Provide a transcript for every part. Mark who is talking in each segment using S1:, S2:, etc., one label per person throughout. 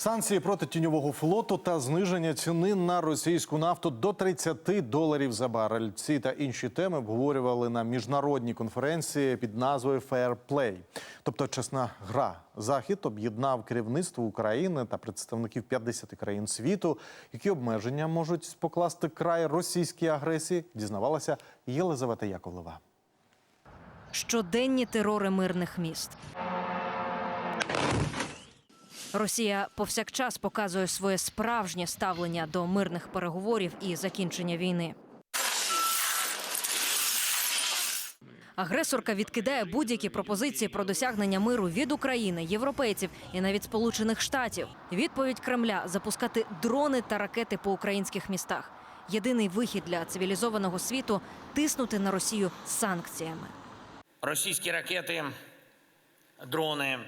S1: Санкції проти тіньового флоту та зниження ціни на російську нафту до 30 доларів за барель. Ці та інші теми обговорювали на міжнародній конференції під назвою Fair Play, тобто чесна гра. Захід об'єднав керівництво України та представників 50 країн світу. Які обмеження можуть покласти край російській агресії? Дізнавалася Єлизавета Яковлева.
S2: Щоденні терори мирних міст. Росія повсякчас показує своє справжнє ставлення до мирних переговорів і закінчення війни. Агресорка відкидає будь-які пропозиції про досягнення миру від України, європейців і навіть Сполучених Штатів. Відповідь Кремля запускати дрони та ракети по українських містах. Єдиний вихід для цивілізованого світу тиснути на Росію санкціями.
S3: Російські ракети, дрони,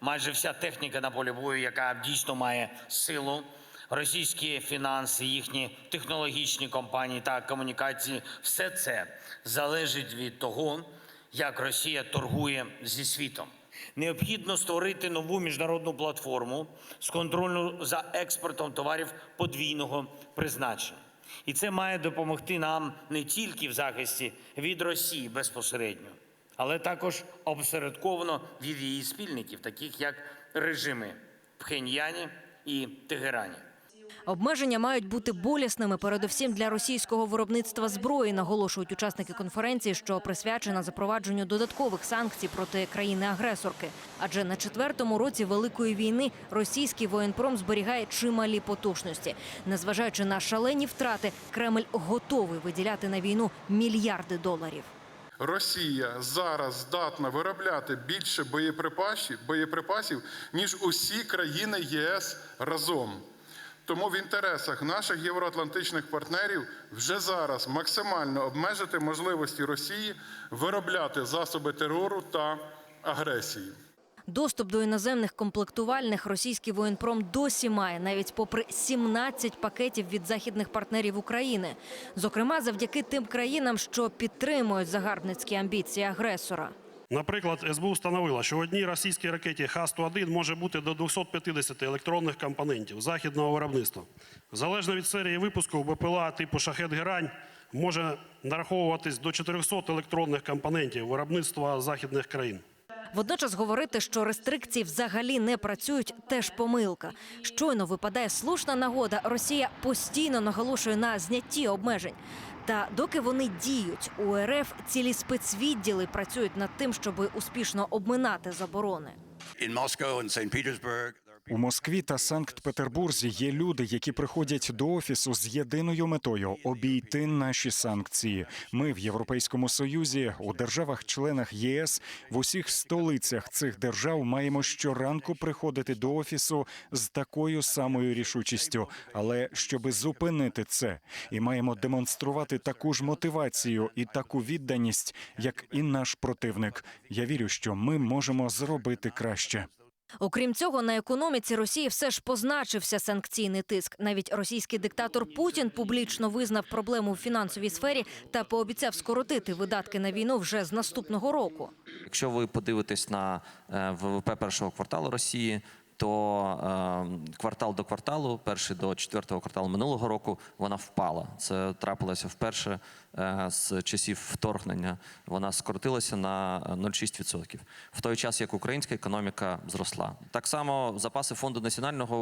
S3: майже вся техніка на полі бою, яка дійсно має силу. Російські фінанси, їхні технологічні компанії та комунікації все це залежить від того, як Росія торгує зі світом. Необхідно створити нову міжнародну платформу з контролю за експортом товарів подвійного призначення. І це має допомогти нам не тільки в захисті від Росії безпосередньо, але також обсередковано від її спільників, таких як режими Пхеньяні і Тегерані.
S2: Обмеження мають бути болісними, передусім для російського виробництва зброї, наголошують учасники конференції, що присвячена запровадженню додаткових санкцій проти країни-агресорки. Адже на четвертому році великої війни російський воєнпром зберігає чималі потужності. Незважаючи на шалені втрати, Кремль готовий виділяти на війну мільярди доларів.
S4: Росія зараз здатна виробляти більше боєприпасів, боєприпасів ніж усі країни ЄС разом. Тому в інтересах наших євроатлантичних партнерів вже зараз максимально обмежити можливості Росії виробляти засоби терору та агресії.
S2: Доступ до іноземних комплектувальних російський воєнпром досі має, навіть попри 17 пакетів від західних партнерів України. Зокрема, завдяки тим країнам, що підтримують загарбницькі амбіції агресора.
S5: Наприклад, СБУ встановила, що в одній російській ракеті Х-101 може бути до 250 електронних компонентів західного виробництва. Залежно від серії випуску БПЛА типу шахет Герань може нараховуватись до 400 електронних компонентів виробництва західних країн.
S2: Водночас говорити, що рестрикції взагалі не працюють, теж помилка. Щойно випадає слушна нагода. Росія постійно наголошує на знятті обмежень. Та доки вони діють, у РФ цілі спецвідділи працюють над тим, щоб успішно обминати заборони.
S6: У Москві та Санкт-Петербурзі є люди, які приходять до офісу з єдиною метою обійти наші санкції. Ми в Європейському Союзі, у державах-членах ЄС, в усіх столицях цих держав маємо щоранку приходити до офісу з такою самою рішучістю, але щоби зупинити це, і маємо демонструвати таку ж мотивацію і таку відданість, як і наш противник. Я вірю, що ми можемо зробити краще.
S2: Окрім цього, на економіці Росії все ж позначився санкційний тиск. Навіть російський диктатор Путін публічно визнав проблему в фінансовій сфері та пообіцяв скоротити видатки на війну вже з наступного року.
S7: Якщо ви подивитесь на е, ВВП першого кварталу Росії, то е, квартал до кварталу, перший до четвертого кварталу минулого року, вона впала. Це трапилося вперше е, з часів вторгнення. Вона скоротилася на 0,6%. В той час як українська економіка зросла. Так само запаси фонду національного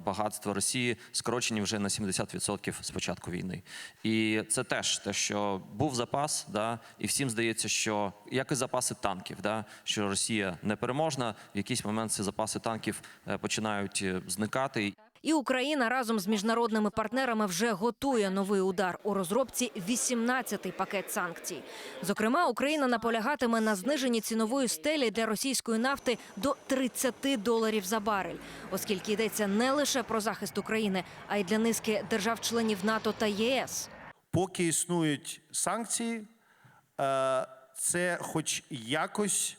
S7: е, багатства Росії скорочені вже на 70% з початку війни. І це теж те, що був запас, да, і всім здається, що як і запаси танків, да, що Росія непереможна, в якийсь момент ці запаси танків е, починають е, зникати.
S2: І Україна разом з міжнародними партнерами вже готує новий удар у розробці 18-й пакет санкцій. Зокрема, Україна наполягатиме на зниженні цінової стелі для російської нафти до 30 доларів за барель, оскільки йдеться не лише про захист України, а й для низки держав-членів НАТО та ЄС.
S8: поки існують санкції, е, це хоч якось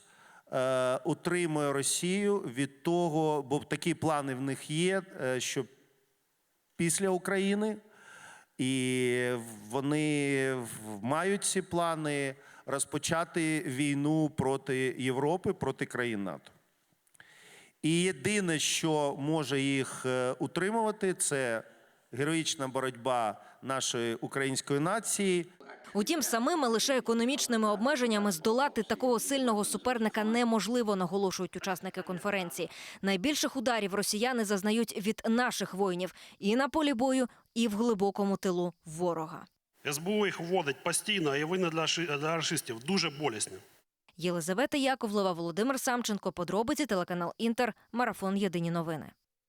S8: утримує Росію від того, бо такі плани в них є, е, що після України, і вони мають ці плани розпочати війну проти Європи, проти країн НАТО. І єдине, що може їх е, утримувати, це героїчна боротьба нашої української нації.
S2: Утім, самими лише економічними обмеженнями здолати такого сильного суперника неможливо, наголошують учасники конференції. Найбільших ударів росіяни зазнають від наших воїнів і на полі бою, і в глибокому тилу ворога.
S5: СБУ їх вводить постійно, і ши- для рашистів дуже болісні.
S2: Єлизавета Яковлева, Володимир Самченко. Подробиці телеканал Інтер. Марафон. Єдині новини.